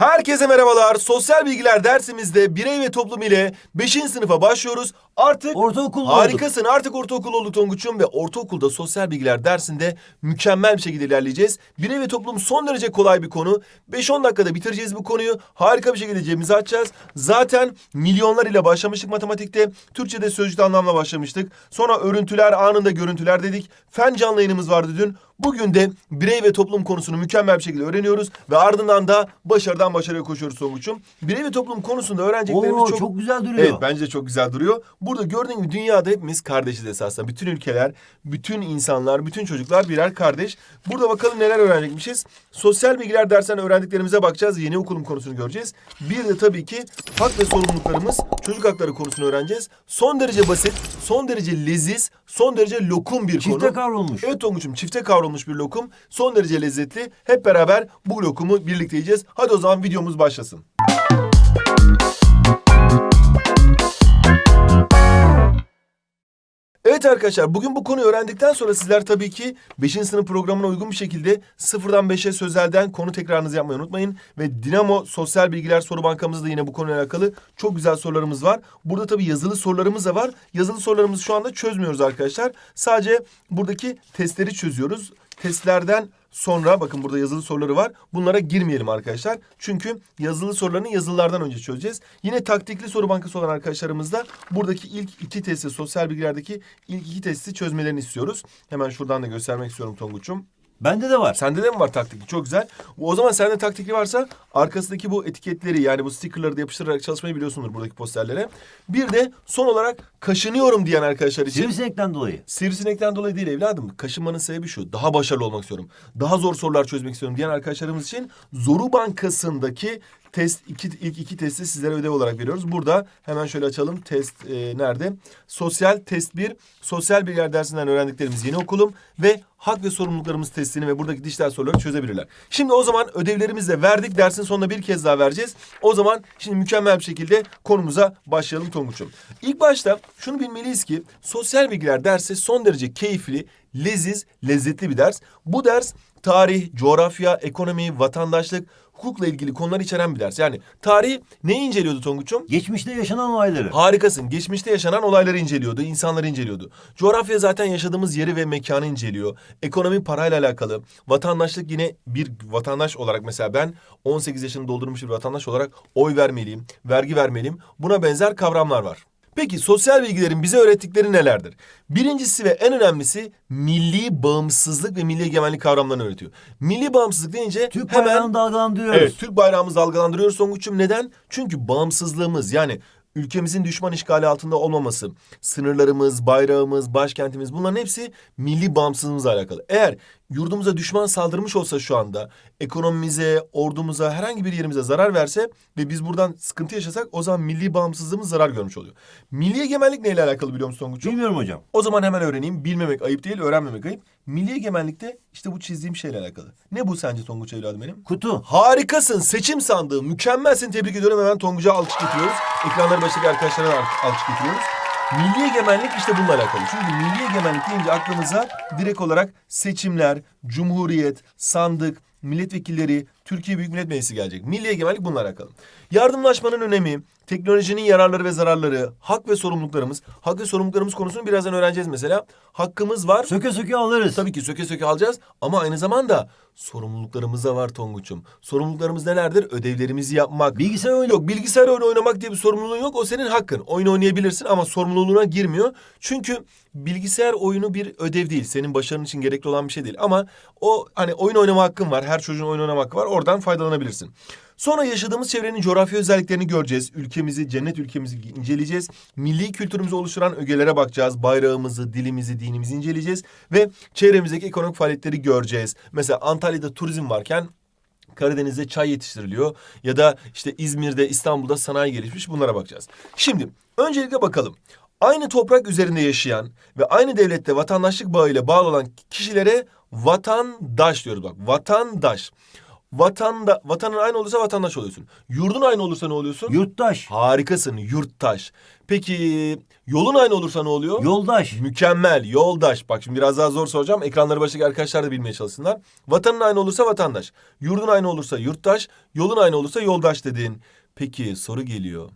Herkese merhabalar. Sosyal bilgiler dersimizde birey ve toplum ile 5. sınıfa başlıyoruz. Artık Ortaokul harikasın. Artık ortaokul olduk Tonguç'um ve ortaokulda sosyal bilgiler dersinde mükemmel bir şekilde ilerleyeceğiz. Birey ve toplum son derece kolay bir konu. 5-10 dakikada bitireceğiz bu konuyu. Harika bir şekilde cebimize açacağız. Zaten milyonlar ile başlamıştık matematikte. Türkçe'de sözcük anlamla başlamıştık. Sonra örüntüler anında görüntüler dedik. Fen canlı yayınımız vardı dün. Bugün de birey ve toplum konusunu mükemmel bir şekilde öğreniyoruz ve ardından da başarıdan başarıya koşuyoruz Tonguç'um. Birey ve toplum konusunda öğreneceklerimiz Oo, çok... çok... güzel duruyor. Evet bence de çok güzel duruyor. Burada gördüğün gibi dünyada hepimiz kardeşiz esasında. Bütün ülkeler, bütün insanlar, bütün çocuklar birer kardeş. Burada bakalım neler öğrenecekmişiz. Sosyal bilgiler dersen öğrendiklerimize bakacağız. Yeni okulum konusunu göreceğiz. Bir de tabii ki hak ve sorumluluklarımız, çocuk hakları konusunu öğreneceğiz. Son derece basit, son derece leziz, son derece lokum bir konu. Çifte kavrulmuş. Evet Tonguç'um çifte kavrulmuş bir lokum. Son derece lezzetli. Hep beraber bu lokumu birlikte yiyeceğiz. Hadi o zaman videomuz başlasın. Evet arkadaşlar bugün bu konuyu öğrendikten sonra sizler tabii ki 5. sınıf programına uygun bir şekilde sıfırdan 5'e sözelden konu tekrarınızı yapmayı unutmayın. Ve Dinamo Sosyal Bilgiler Soru Bankamızda yine bu konuyla alakalı çok güzel sorularımız var. Burada tabii yazılı sorularımız da var. Yazılı sorularımızı şu anda çözmüyoruz arkadaşlar. Sadece buradaki testleri çözüyoruz. Testlerden sonra bakın burada yazılı soruları var. Bunlara girmeyelim arkadaşlar. Çünkü yazılı sorularını yazılılardan önce çözeceğiz. Yine taktikli soru bankası olan arkadaşlarımız da buradaki ilk iki testi sosyal bilgilerdeki ilk iki testi çözmelerini istiyoruz. Hemen şuradan da göstermek istiyorum Tonguç'um. Bende de var. Sende de mi var taktikli? Çok güzel. O zaman sende taktikli varsa arkasındaki bu etiketleri yani bu stickerları da yapıştırarak çalışmayı biliyorsundur buradaki posterlere. Bir de son olarak kaşınıyorum diyen arkadaşlar için. Sivrisinekten dolayı. Sivrisinekten dolayı değil evladım. Kaşınmanın sebebi şu. Daha başarılı olmak istiyorum. Daha zor sorular çözmek istiyorum diyen arkadaşlarımız için Zoru Bankası'ndaki test iki, ilk iki testi sizlere ödev olarak veriyoruz. Burada hemen şöyle açalım. Test e, nerede? Sosyal test 1. Sosyal bilgiler dersinden öğrendiklerimiz yeni okulum ve hak ve sorumluluklarımız testini ve buradaki dijital soruları çözebilirler. Şimdi o zaman ödevlerimizi de verdik. Dersin sonunda bir kez daha vereceğiz. O zaman şimdi mükemmel bir şekilde konumuza başlayalım Tonguç'um. İlk başta şunu bilmeliyiz ki sosyal bilgiler dersi son derece keyifli, leziz, lezzetli bir ders. Bu ders tarih, coğrafya, ekonomi, vatandaşlık, hukukla ilgili konular içeren bir ders. Yani tarih neyi inceliyordu Tonguç'um? Geçmişte yaşanan olayları. Harikasın. Geçmişte yaşanan olayları inceliyordu, insanları inceliyordu. Coğrafya zaten yaşadığımız yeri ve mekanı inceliyor. Ekonomi parayla alakalı. Vatandaşlık yine bir vatandaş olarak mesela ben 18 yaşını doldurmuş bir vatandaş olarak oy vermeliyim, vergi vermeliyim. Buna benzer kavramlar var. Peki sosyal bilgilerin bize öğrettikleri nelerdir? Birincisi ve en önemlisi milli bağımsızlık ve milli egemenlik kavramlarını öğretiyor. Milli bağımsızlık deyince Türk hemen bayrağını dalgalandırıyoruz. Evet, Türk bayrağımızı dalgalandırıyoruz Tonguç'um. Neden? Çünkü bağımsızlığımız yani ülkemizin düşman işgali altında olmaması, sınırlarımız, bayrağımız, başkentimiz bunların hepsi milli bağımsızlığımızla alakalı. Eğer yurdumuza düşman saldırmış olsa şu anda ekonomimize, ordumuza, herhangi bir yerimize zarar verse ve biz buradan sıkıntı yaşasak o zaman milli bağımsızlığımız zarar görmüş oluyor. Milli egemenlik neyle alakalı biliyor musun Tonguç'um? Bilmiyorum hocam. O zaman hemen öğreneyim. Bilmemek ayıp değil, öğrenmemek ayıp. Milli egemenlikte işte bu çizdiğim şeyle alakalı. Ne bu sence Tonguç evladım benim? Kutu. Harikasın. Seçim sandığı. Mükemmelsin. Tebrik ediyorum. Hemen Tonguç'a alkış getiriyoruz. Ekranları başındaki arkadaşlara da al- alkış getiriyoruz. Milli egemenlik işte bununla alakalı. Çünkü milli egemenlik deyince aklımıza direkt olarak seçimler, cumhuriyet, sandık, milletvekilleri, Türkiye Büyük Millet Meclisi gelecek. Milli egemenlik bununla alakalı. Yardımlaşmanın önemi, teknolojinin yararları ve zararları, hak ve sorumluluklarımız. Hak ve sorumluluklarımız konusunu birazdan öğreneceğiz mesela. Hakkımız var. Söke söke alırız. Tabii ki söke söke alacağız ama aynı zamanda sorumluluklarımız da var Tonguç'um. Sorumluluklarımız nelerdir? Ödevlerimizi yapmak. Bilgisayar oyunu. Yok bilgisayar oyunu oynamak diye bir sorumluluğun yok. O senin hakkın. Oyun oynayabilirsin ama sorumluluğuna girmiyor. Çünkü bilgisayar oyunu bir ödev değil. Senin başarın için gerekli olan bir şey değil. Ama o hani oyun oynama hakkın var. Her çocuğun oyun oynama hakkı var. Oradan faydalanabilirsin. Sonra yaşadığımız çevrenin coğrafya özelliklerini göreceğiz. Ülkemizi, cennet ülkemizi inceleyeceğiz. Milli kültürümüzü oluşturan ögelere bakacağız. Bayrağımızı, dilimizi, dinimizi inceleyeceğiz. Ve çevremizdeki ekonomik faaliyetleri göreceğiz. Mesela Antalya'da turizm varken Karadeniz'de çay yetiştiriliyor ya da işte İzmir'de, İstanbul'da sanayi gelişmiş bunlara bakacağız. Şimdi öncelikle bakalım. Aynı toprak üzerinde yaşayan ve aynı devlette vatandaşlık bağıyla bağlı olan kişilere vatandaş diyoruz bak. Vatandaş. Vatanda vatanın aynı olursa vatandaş oluyorsun. Yurdun aynı olursa ne oluyorsun? Yurttaş. Harikasın yurttaş. Peki yolun aynı olursa ne oluyor? Yoldaş. Mükemmel, yoldaş. Bak şimdi biraz daha zor soracağım. Ekranları başındaki arkadaşlar da bilmeye çalışsınlar. Vatanın aynı olursa vatandaş. Yurdun aynı olursa yurttaş. Yolun aynı olursa yoldaş dedin. Peki soru geliyor.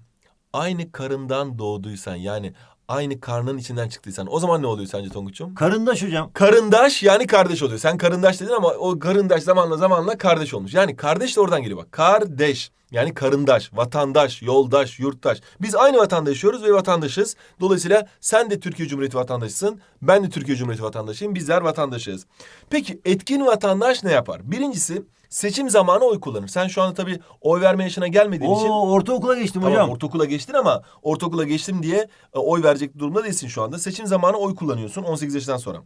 Aynı karından doğduysan yani aynı karnın içinden çıktıysan o zaman ne oluyor sence Tonguç'um? Karındaş hocam. Karındaş yani kardeş oluyor. Sen karındaş dedin ama o karındaş zamanla zamanla kardeş olmuş. Yani kardeş de oradan geliyor bak. Kardeş yani karındaş, vatandaş, yoldaş, yurttaş. Biz aynı vatanda yaşıyoruz ve vatandaşız. Dolayısıyla sen de Türkiye Cumhuriyeti vatandaşısın. Ben de Türkiye Cumhuriyeti vatandaşıyım. Bizler vatandaşıyız. Peki etkin vatandaş ne yapar? Birincisi seçim zamanı oy kullanır. Sen şu anda tabii oy verme yaşına gelmediğin için... Oo ortaokula geçtim Tamam hocam. ortaokula geçtin ama ortaokula geçtim diye e, oy verecek durumda değilsin şu anda. Seçim zamanı oy kullanıyorsun 18 yaşından sonra.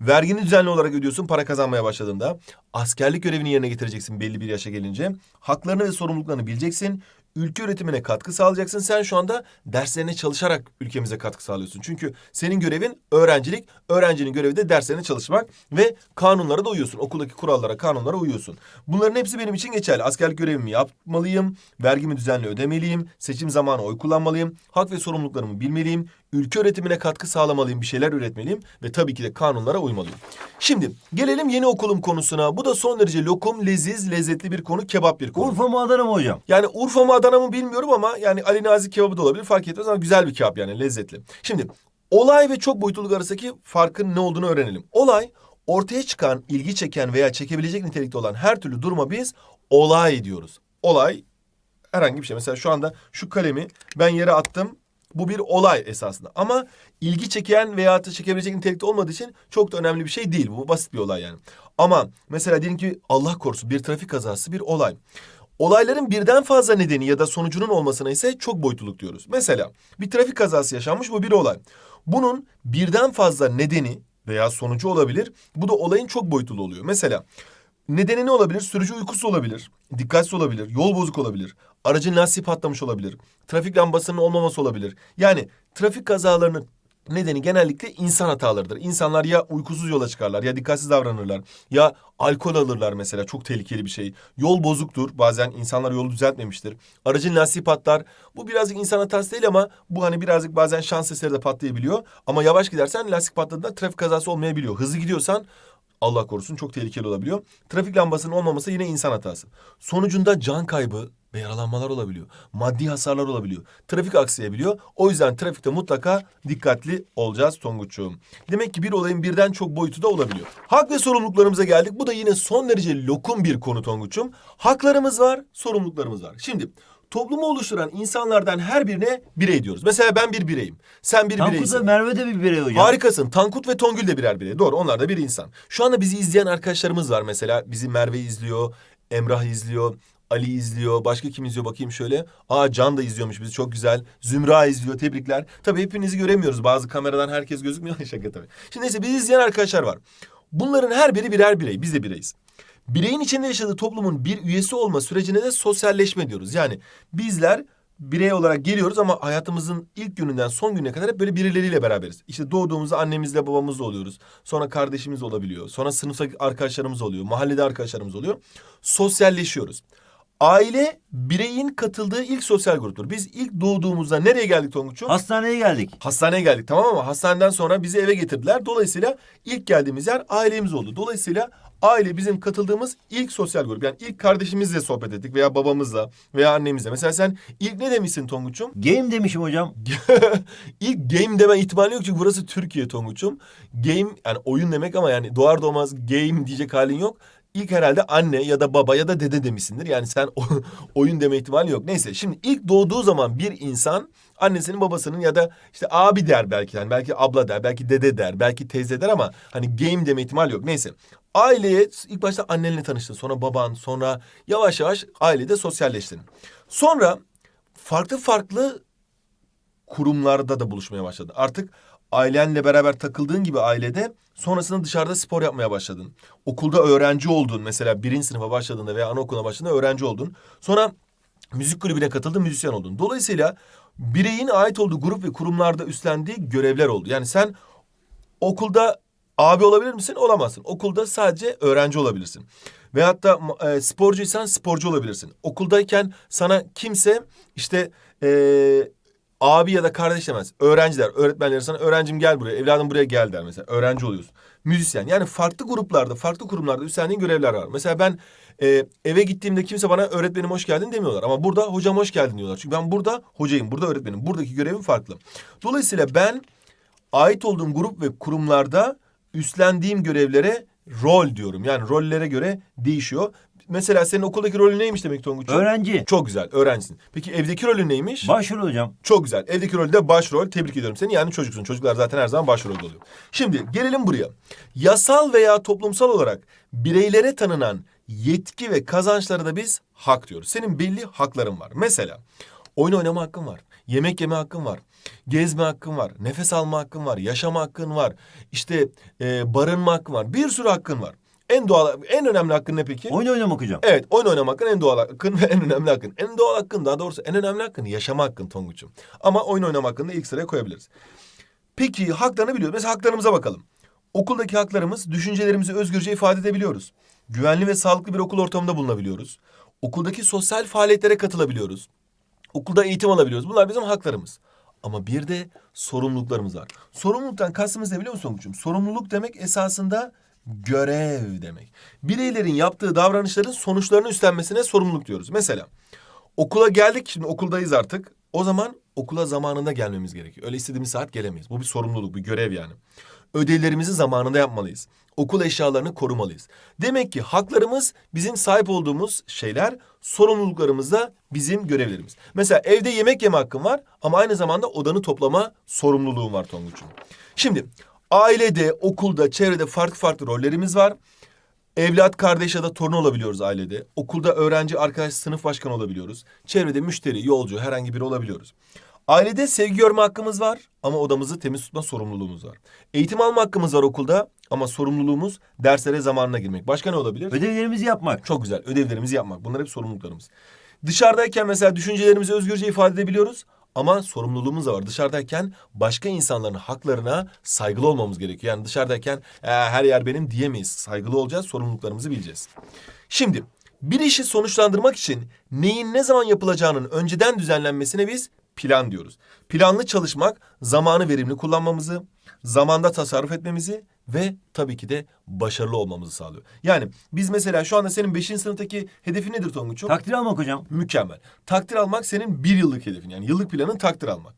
Vergini düzenli olarak ödüyorsun para kazanmaya başladığında. Askerlik görevini yerine getireceksin belli bir yaşa gelince. Haklarını ve sorumluluklarını bileceksin. Ülke üretimine katkı sağlayacaksın. Sen şu anda derslerine çalışarak ülkemize katkı sağlıyorsun. Çünkü senin görevin öğrencilik. Öğrencinin görevi de derslerine çalışmak ve kanunlara da uyuyorsun. Okuldaki kurallara, kanunlara uyuyorsun. Bunların hepsi benim için geçerli. Askerlik görevimi yapmalıyım. Vergimi düzenli ödemeliyim. Seçim zamanı oy kullanmalıyım. Hak ve sorumluluklarımı bilmeliyim. Ülke üretimine katkı sağlamalıyım. Bir şeyler üretmeliyim. Ve tabii ki de kanunlara uymalıyım. Şimdi gelelim yeni okulum konusuna. Bu da son derece lokum, leziz, lezzetli bir konu. Kebap bir konu. Urfa mı Adana mı hocam? Yani Urfa mı Adana mı bilmiyorum ama yani Ali Nazik kebabı da olabilir fark etmez ama güzel bir kebap yani lezzetli. Şimdi olay ve çok boyutluluk arasındaki farkın ne olduğunu öğrenelim. Olay ortaya çıkan, ilgi çeken veya çekebilecek nitelikte olan her türlü duruma biz olay diyoruz. Olay herhangi bir şey. Mesela şu anda şu kalemi ben yere attım. Bu bir olay esasında. Ama ilgi çeken veya da çekebilecek nitelikte olmadığı için çok da önemli bir şey değil. Bu basit bir olay yani. Ama mesela diyelim ki Allah korusun bir trafik kazası bir olay. Olayların birden fazla nedeni ya da sonucunun olmasına ise çok boyutluluk diyoruz. Mesela bir trafik kazası yaşanmış bu bir olay. Bunun birden fazla nedeni veya sonucu olabilir. Bu da olayın çok boyutlu oluyor. Mesela nedeni ne olabilir? Sürücü uykusu olabilir, dikkatsiz olabilir, yol bozuk olabilir, aracın lastiği patlamış olabilir, trafik lambasının olmaması olabilir. Yani trafik kazalarının nedeni genellikle insan hatalarıdır. İnsanlar ya uykusuz yola çıkarlar ya dikkatsiz davranırlar ya alkol alırlar mesela çok tehlikeli bir şey. Yol bozuktur bazen insanlar yolu düzeltmemiştir. Aracın lastiği patlar. Bu birazcık insan hatası değil ama bu hani birazcık bazen şans eseri de patlayabiliyor. Ama yavaş gidersen lastik patladığında trafik kazası olmayabiliyor. Hızlı gidiyorsan Allah korusun çok tehlikeli olabiliyor. Trafik lambasının olmaması yine insan hatası. Sonucunda can kaybı ve yaralanmalar olabiliyor. Maddi hasarlar olabiliyor. Trafik aksayabiliyor. O yüzden trafikte mutlaka dikkatli olacağız Tonguç'um. Demek ki bir olayın birden çok boyutu da olabiliyor. Hak ve sorumluluklarımıza geldik. Bu da yine son derece lokum bir konu Tonguç'um. Haklarımız var, sorumluluklarımız var. Şimdi toplumu oluşturan insanlardan her birine birey diyoruz. Mesela ben bir bireyim. Sen bir Tankut bireysin. ve Merve de bir birey hocam. Harikasın. Tankut ve Tongül de birer birey. Doğru onlar da bir insan. Şu anda bizi izleyen arkadaşlarımız var mesela. Bizi Merve izliyor, Emrah izliyor, Ali izliyor. Başka kim izliyor bakayım şöyle. Aa Can da izliyormuş bizi çok güzel. Zümra izliyor tebrikler. Tabii hepinizi göremiyoruz. Bazı kameradan herkes gözükmüyor. Şaka tabii. Şimdi neyse bizi izleyen arkadaşlar var. Bunların her biri birer birey. Biz de bireyiz. Bireyin içinde yaşadığı toplumun bir üyesi olma sürecine de sosyalleşme diyoruz. Yani bizler birey olarak geliyoruz ama hayatımızın ilk gününden son gününe kadar hep böyle birileriyle beraberiz. İşte doğduğumuzda annemizle babamızla oluyoruz. Sonra kardeşimiz olabiliyor. Sonra sınıfta arkadaşlarımız oluyor. Mahallede arkadaşlarımız oluyor. Sosyalleşiyoruz. Aile bireyin katıldığı ilk sosyal gruptur. Biz ilk doğduğumuzda nereye geldik Tonguç'um? Hastaneye geldik. Hastaneye geldik tamam ama hastaneden sonra bizi eve getirdiler. Dolayısıyla ilk geldiğimiz yer ailemiz oldu. Dolayısıyla aile bizim katıldığımız ilk sosyal grup. Yani ilk kardeşimizle sohbet ettik veya babamızla veya annemizle. Mesela sen ilk ne demişsin Tonguç'um? Game demişim hocam. ilk game deme ihtimali yok çünkü burası Türkiye Tonguç'um. Game yani oyun demek ama yani doğar doğmaz game diyecek halin yok. İlk herhalde anne ya da baba ya da dede demişsindir. Yani sen oyun deme ihtimali yok. Neyse şimdi ilk doğduğu zaman bir insan annesinin babasının ya da işte abi der belki. Yani belki abla der, belki dede der, belki teyze der ama hani game deme ihtimali yok. Neyse. Aileye ilk başta annenle tanıştın. Sonra baban, sonra yavaş yavaş ailede sosyalleştin. Sonra farklı farklı kurumlarda da buluşmaya başladın. Artık ailenle beraber takıldığın gibi ailede sonrasında dışarıda spor yapmaya başladın. Okulda öğrenci oldun. Mesela birinci sınıfa başladığında veya anaokuluna başladığında öğrenci oldun. Sonra müzik kulübüne katıldın, müzisyen oldun. Dolayısıyla bireyin ait olduğu grup ve kurumlarda üstlendiği görevler oldu. Yani sen okulda abi olabilir misin? Olamazsın. Okulda sadece öğrenci olabilirsin. Veyahut da e, sporcuysan sporcu olabilirsin. Okuldayken sana kimse işte e, abi ya da kardeş demez. Öğrenciler, öğretmenler sana öğrencim gel buraya, evladım buraya gel der mesela. Öğrenci oluyorsun. Müzisyen. Yani farklı gruplarda, farklı kurumlarda üstlendiğin görevler var. Mesela ben e, eve gittiğimde kimse bana öğretmenim hoş geldin demiyorlar. Ama burada hocam hoş geldin diyorlar. Çünkü ben burada hocayım, burada öğretmenim. Buradaki görevim farklı. Dolayısıyla ben ait olduğum grup ve kurumlarda üstlendiğim görevlere rol diyorum. Yani rollere göre değişiyor. Mesela senin okuldaki rolün neymiş demek Tonguç'um? Öğrenci. Çok güzel, öğrencisin. Peki evdeki rolün neymiş? Başrol hocam. Çok güzel. Evdeki rolde başrol. Tebrik ediyorum seni. Yani çocuksun. Çocuklar zaten her zaman başrolde oluyor. Şimdi gelelim buraya. Yasal veya toplumsal olarak bireylere tanınan yetki ve kazançlara da biz hak diyoruz. Senin belli hakların var. Mesela oyun oynama hakkın var. Yemek yeme hakkın var. Gezme hakkın var. Nefes alma hakkın var. Yaşama hakkın var. İşte e, barınma hakkın var. Bir sürü hakkın var. En doğal, en önemli hakkın ne peki? Oyun oynamak hocam. Evet oyun oynamak hakkın en doğal hakkın ve en önemli hakkın. En doğal hakkın daha doğrusu en önemli hakkın yaşama hakkın Tonguç'um. Ama oyun oynamak hakkını ilk sıraya koyabiliriz. Peki haklarını biliyoruz. Mesela haklarımıza bakalım. Okuldaki haklarımız düşüncelerimizi özgürce ifade edebiliyoruz. Güvenli ve sağlıklı bir okul ortamında bulunabiliyoruz. Okuldaki sosyal faaliyetlere katılabiliyoruz. Okulda eğitim alabiliyoruz. Bunlar bizim haklarımız. Ama bir de sorumluluklarımız var. Sorumluluktan kastımız ne biliyor musun Tonguç'um? Sorumluluk demek esasında görev demek. Bireylerin yaptığı davranışların sonuçlarını üstlenmesine sorumluluk diyoruz. Mesela okula geldik şimdi okuldayız artık. O zaman okula zamanında gelmemiz gerekiyor. Öyle istediğimiz saat gelemeyiz. Bu bir sorumluluk, bir görev yani. Ödevlerimizi zamanında yapmalıyız. Okul eşyalarını korumalıyız. Demek ki haklarımız bizim sahip olduğumuz şeyler, sorumluluklarımız da bizim görevlerimiz. Mesela evde yemek yeme hakkın var ama aynı zamanda odanı toplama sorumluluğun var Tonguç'um. Şimdi ailede, okulda, çevrede farklı farklı rollerimiz var. Evlat, kardeş ya da torun olabiliyoruz ailede. Okulda öğrenci, arkadaş, sınıf başkanı olabiliyoruz. Çevrede müşteri, yolcu herhangi biri olabiliyoruz. Ailede sevgi görme hakkımız var ama odamızı temiz tutma sorumluluğumuz var. Eğitim alma hakkımız var okulda ama sorumluluğumuz derslere zamanına girmek. Başka ne olabilir? Ödevlerimizi yapmak. Çok güzel. Ödevlerimizi yapmak. Bunlar hep sorumluluklarımız. Dışarıdayken mesela düşüncelerimizi özgürce ifade edebiliyoruz. Ama sorumluluğumuz da var. Dışarıdayken başka insanların haklarına saygılı olmamız gerekiyor. Yani dışarıdayken "Ee, her yer benim diyemeyiz. Saygılı olacağız, sorumluluklarımızı bileceğiz. Şimdi bir işi sonuçlandırmak için neyin ne zaman yapılacağının önceden düzenlenmesine biz plan diyoruz. Planlı çalışmak zamanı verimli kullanmamızı, zamanda tasarruf etmemizi ve tabii ki de başarılı olmamızı sağlıyor. Yani biz mesela şu anda senin 5. sınıftaki hedefin nedir Tonguç'um? Takdir almak hocam. Mükemmel. Takdir almak senin bir yıllık hedefin. Yani yıllık planın takdir almak.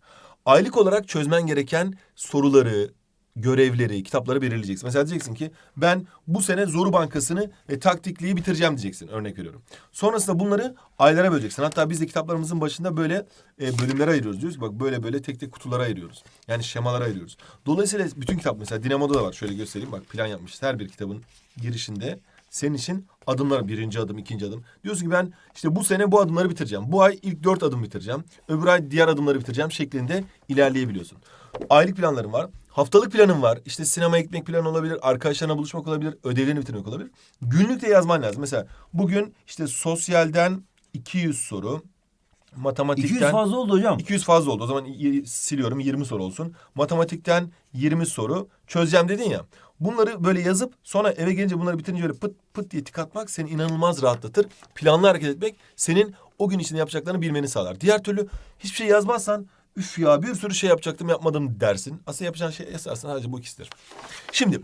Aylık olarak çözmen gereken soruları, görevleri, kitapları belirleyeceksin. Mesela diyeceksin ki ben bu sene Zoru Bankası'nı e, taktikliği bitireceğim diyeceksin. Örnek veriyorum. Sonrasında bunları aylara böleceksin. Hatta biz de kitaplarımızın başında böyle e, bölümlere ayırıyoruz. Diyoruz bak böyle böyle tek tek kutulara ayırıyoruz. Yani şemalara ayırıyoruz. Dolayısıyla bütün kitap mesela Dinamo'da da var. Şöyle göstereyim. Bak plan yapmışız. Her bir kitabın girişinde senin için adımlar birinci adım, ikinci adım. Diyorsun ki ben işte bu sene bu adımları bitireceğim. Bu ay ilk dört adım bitireceğim. Öbür ay diğer adımları bitireceğim şeklinde ilerleyebiliyorsun. Aylık planların var. Haftalık planın var. İşte sinemaya gitmek planı olabilir. Arkadaşlarına buluşmak olabilir. Ödevlerini bitirmek olabilir. Günlük de yazman lazım. Mesela bugün işte sosyalden 200 soru. Matematikten 200 fazla oldu hocam. 200 fazla oldu. O zaman siliyorum 20 soru olsun. Matematikten 20 soru çözeceğim dedin ya. Bunları böyle yazıp sonra eve gelince bunları bitirince böyle pıt pıt diye tik atmak seni inanılmaz rahatlatır. Planlı hareket etmek senin o gün içinde yapacaklarını bilmeni sağlar. Diğer türlü hiçbir şey yazmazsan üf ya bir sürü şey yapacaktım yapmadım dersin. Aslında yapacağın şey esasında sadece bu ikisidir. Şimdi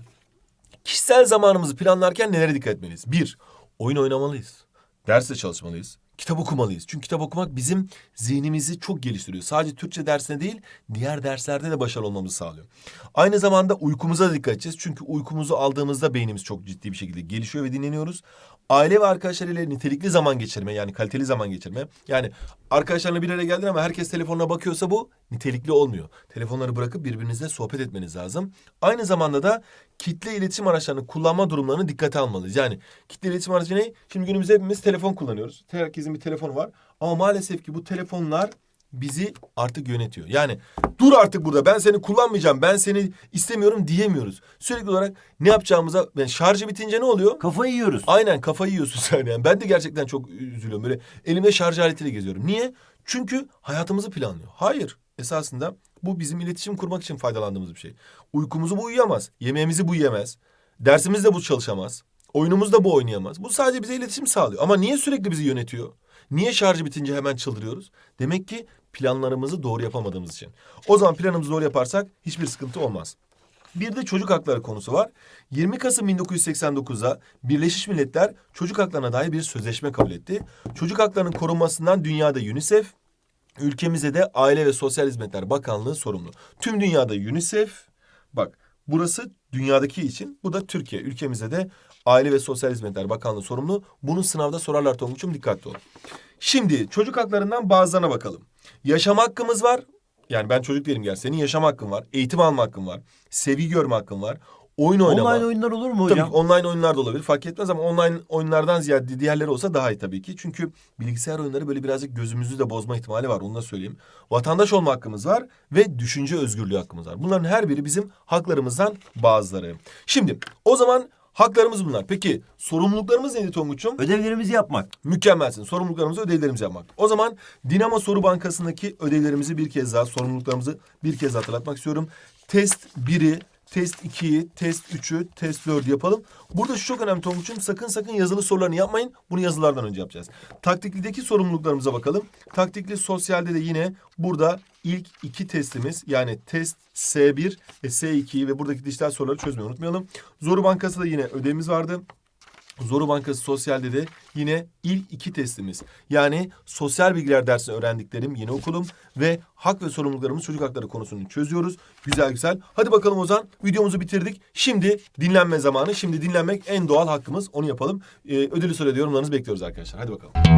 kişisel zamanımızı planlarken nelere dikkat etmeliyiz? Bir, oyun oynamalıyız. Derste çalışmalıyız. Kitap okumalıyız. Çünkü kitap okumak bizim zihnimizi çok geliştiriyor. Sadece Türkçe dersine değil, diğer derslerde de başarılı olmamızı sağlıyor. Aynı zamanda uykumuza dikkat edeceğiz. Çünkü uykumuzu aldığımızda beynimiz çok ciddi bir şekilde gelişiyor ve dinleniyoruz. Aile ve arkadaşlarıyla nitelikli zaman geçirme yani kaliteli zaman geçirme. Yani arkadaşlarla bir araya geldin ama herkes telefonuna bakıyorsa bu nitelikli olmuyor. Telefonları bırakıp birbirinizle sohbet etmeniz lazım. Aynı zamanda da kitle iletişim araçlarını kullanma durumlarını dikkate almalıyız. Yani kitle iletişim aracı ne? Şimdi günümüzde hepimiz telefon kullanıyoruz. Herkesin bir telefonu var. Ama maalesef ki bu telefonlar bizi artık yönetiyor. Yani dur artık burada ben seni kullanmayacağım ben seni istemiyorum diyemiyoruz. Sürekli olarak ne yapacağımıza yani şarjı bitince ne oluyor? Kafayı yiyoruz. Aynen kafayı yiyorsun sen yani. Ben de gerçekten çok üzülüyorum. Böyle elimde şarj aletiyle geziyorum. Niye? Çünkü hayatımızı planlıyor. Hayır. Esasında bu bizim iletişim kurmak için faydalandığımız bir şey. Uykumuzu bu uyuyamaz. Yemeğimizi bu yiyemez. Dersimizde bu çalışamaz. Oyunumuzda bu oynayamaz. Bu sadece bize iletişim sağlıyor. Ama niye sürekli bizi yönetiyor? Niye şarjı bitince hemen çıldırıyoruz? Demek ki planlarımızı doğru yapamadığımız için. O zaman planımızı doğru yaparsak hiçbir sıkıntı olmaz. Bir de çocuk hakları konusu var. 20 Kasım 1989'a Birleşmiş Milletler çocuk haklarına dair bir sözleşme kabul etti. Çocuk haklarının korunmasından dünyada UNICEF, ülkemizde de Aile ve Sosyal Hizmetler Bakanlığı sorumlu. Tüm dünyada UNICEF, bak burası dünyadaki için, bu da Türkiye. Ülkemizde de Aile ve Sosyal Hizmetler Bakanlığı sorumlu. Bunu sınavda sorarlar Tonguç'um dikkatli ol. Şimdi çocuk haklarından bazılarına bakalım. Yaşam hakkımız var. Yani ben çocuk değilim gel. Senin yaşam hakkın var. Eğitim alma hakkın var. Sevgi görme hakkın var. Oyun oynama. Online oyunlar olur mu Tabii hocam? ki online oyunlar da olabilir fark etmez ama online oyunlardan ziyade diğerleri olsa daha iyi tabii ki. Çünkü bilgisayar oyunları böyle birazcık gözümüzü de bozma ihtimali var onu da söyleyeyim. Vatandaş olma hakkımız var ve düşünce özgürlüğü hakkımız var. Bunların her biri bizim haklarımızdan bazıları. Şimdi o zaman haklarımız bunlar. Peki sorumluluklarımız neydi Tonguç'um? Ödevlerimizi yapmak. Mükemmelsin. Sorumluluklarımızı, ödevlerimizi yapmak. O zaman Dinamo Soru Bankası'ndaki ödevlerimizi bir kez daha, sorumluluklarımızı bir kez daha hatırlatmak istiyorum. Test 1'i, test 2'yi, test 3'ü, test 4'ü yapalım. Burada şu çok önemli Tonguç'um. Sakın sakın yazılı sorularını yapmayın. Bunu yazılardan önce yapacağız. Taktiklideki sorumluluklarımıza bakalım. Taktikli sosyalde de yine burada ilk iki testimiz yani test S1 ve S2'yi ve buradaki dijital soruları çözmeyi unutmayalım. Zoru Bankası da yine ödevimiz vardı. Zoru Bankası Sosyal'de de yine ilk iki testimiz. Yani sosyal bilgiler dersini öğrendiklerim yeni okulum ve hak ve sorumluluklarımız çocuk hakları konusunu çözüyoruz. Güzel güzel. Hadi bakalım o zaman videomuzu bitirdik. Şimdi dinlenme zamanı. Şimdi dinlenmek en doğal hakkımız. Onu yapalım. Ee, ödülü soru yorumlarınızı bekliyoruz arkadaşlar. Hadi bakalım.